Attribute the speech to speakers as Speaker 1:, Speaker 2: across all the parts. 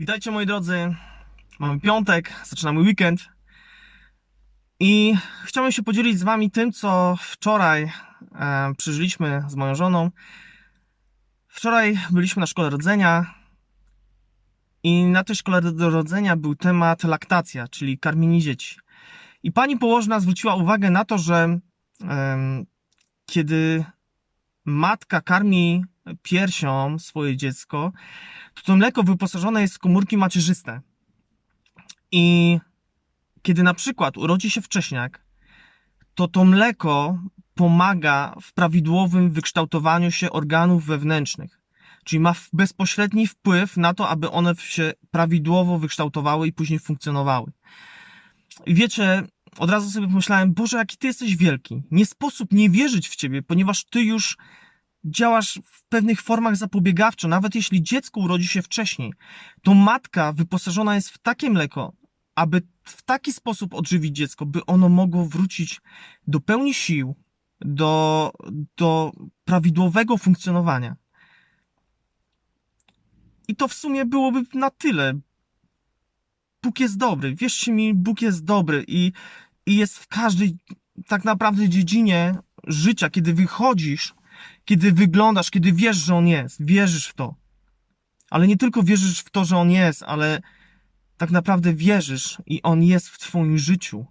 Speaker 1: Witajcie moi drodzy. Mamy piątek, zaczynamy weekend. I chciałbym się podzielić z wami tym, co wczoraj e, przeżyliśmy z moją żoną. Wczoraj byliśmy na szkole rodzenia i na tej szkole rodzenia był temat laktacja, czyli karmienie dzieci. I pani położna zwróciła uwagę na to, że em, kiedy matka karmi piersią swoje dziecko, to to mleko wyposażone jest w komórki macierzyste. I kiedy na przykład urodzi się wcześniak, to to mleko pomaga w prawidłowym wykształtowaniu się organów wewnętrznych. Czyli ma bezpośredni wpływ na to, aby one się prawidłowo wykształtowały i później funkcjonowały. I wiecie, od razu sobie pomyślałem, Boże, jaki ty jesteś wielki. Nie sposób nie wierzyć w ciebie, ponieważ ty już działasz w pewnych formach zapobiegawczo. Nawet jeśli dziecko urodzi się wcześniej, to matka wyposażona jest w takie mleko, aby w taki sposób odżywić dziecko, by ono mogło wrócić do pełni sił, do, do prawidłowego funkcjonowania. I to w sumie byłoby na tyle. Bóg jest dobry. Wierzcie mi, Bóg jest dobry i, i jest w każdej tak naprawdę dziedzinie życia, kiedy wychodzisz, kiedy wyglądasz, kiedy wiesz, że On jest. Wierzysz w to. Ale nie tylko wierzysz w to, że On jest, ale tak naprawdę wierzysz i On jest w Twoim życiu.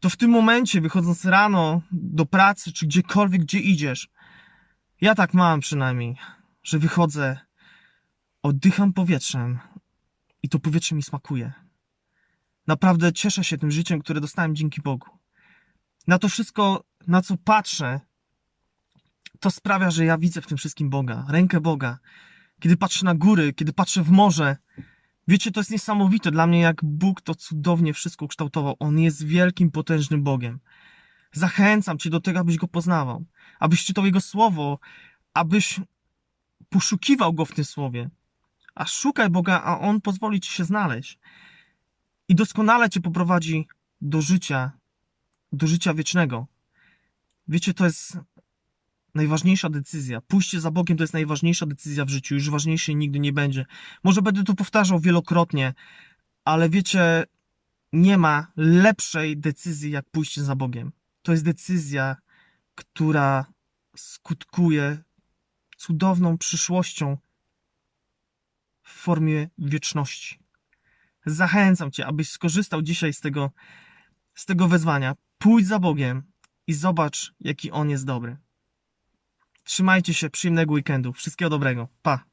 Speaker 1: To w tym momencie, wychodząc rano do pracy, czy gdziekolwiek, gdzie idziesz, ja tak mam przynajmniej, że wychodzę, oddycham powietrzem i to powietrze mi smakuje. Naprawdę cieszę się tym życiem, które dostałem dzięki Bogu. Na to wszystko, na co patrzę, to sprawia, że ja widzę w tym wszystkim Boga, rękę Boga. Kiedy patrzę na góry, kiedy patrzę w morze, wiecie, to jest niesamowite dla mnie, jak Bóg to cudownie wszystko kształtował. On jest wielkim, potężnym Bogiem. Zachęcam Cię do tego, abyś Go poznawał, abyś czytał Jego Słowo, abyś poszukiwał Go w tym Słowie. A szukaj Boga, a On pozwoli Ci się znaleźć. I doskonale Cię poprowadzi do życia, do życia wiecznego. Wiecie, to jest najważniejsza decyzja. Pójście za Bogiem to jest najważniejsza decyzja w życiu. Już ważniejszej nigdy nie będzie. Może będę to powtarzał wielokrotnie, ale wiecie, nie ma lepszej decyzji jak pójście za Bogiem. To jest decyzja, która skutkuje cudowną przyszłością w formie wieczności. Zachęcam Cię, abyś skorzystał dzisiaj z tego, z tego wezwania. Pójdź za Bogiem i zobacz, jaki On jest dobry. Trzymajcie się, przyjemnego weekendu. Wszystkiego dobrego. Pa!